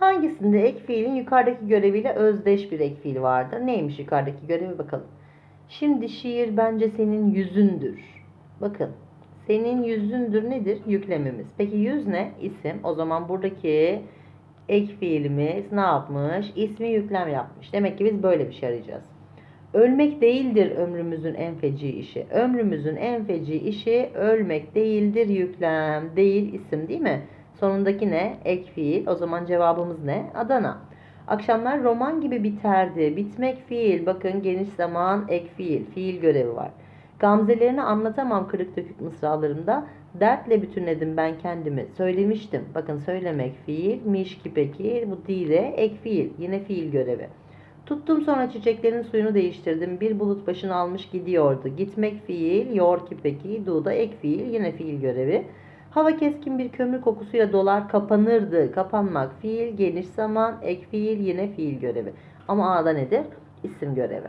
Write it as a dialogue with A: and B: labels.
A: Hangisinde ek fiilin yukarıdaki göreviyle özdeş bir ek fiil vardır? Neymiş yukarıdaki görevi bakalım. Şimdi şiir bence senin yüzündür. Bakın. Senin yüzündür nedir? Yüklemimiz. Peki yüz ne? İsim. O zaman buradaki ek fiilimiz ne yapmış? İsmi yüklem yapmış. Demek ki biz böyle bir şey arayacağız. Ölmek değildir ömrümüzün en feci işi. Ömrümüzün en feci işi ölmek değildir yüklem. Değil isim değil mi? Sonundaki ne? Ek fiil. O zaman cevabımız ne? Adana. Akşamlar roman gibi biterdi. Bitmek fiil. Bakın geniş zaman ek fiil. Fiil görevi var. Gamzelerini anlatamam kırık dökük mısralarımda. Dertle bütünledim ben kendimi. Söylemiştim. Bakın söylemek fiilmiş ki peki. Bu değil de ek fiil. Yine fiil görevi. Tuttum sonra çiçeklerin suyunu değiştirdim. Bir bulut başını almış gidiyordu. Gitmek fiil, yor ki peki, do da ek fiil, yine fiil görevi. Hava keskin bir kömür kokusuyla dolar kapanırdı. Kapanmak fiil, geniş zaman, ek fiil, yine fiil görevi. Ama A'da nedir? İsim görevi.